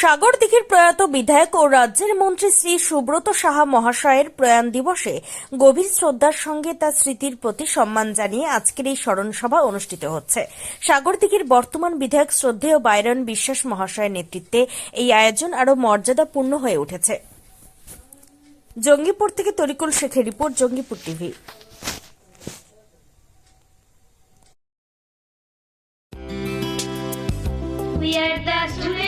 সাগর দিঘির প্রয়াত বিধায়ক ও রাজ্যের মন্ত্রী শ্রী সুব্রত সাহা মহাশয়ের প্রয়াণ দিবসে গভীর শ্রদ্ধার সঙ্গে তার স্মৃতির প্রতি সম্মান জানিয়ে আজকের এই স্মরণ সভা অনুষ্ঠিত হচ্ছে। সাগর দিঘির বর্তমান বিধায়ক শ্রদ্ধেয় বাইরন বিশ্বাস মহাশয়ের নেতৃত্বে এই আয়োজন আরও মর্যাদাপূর্ণ হয়ে উঠেছে। জঙ্গিপুর থেকে তরিকুল শেখের report, Jangipur TV. We are the students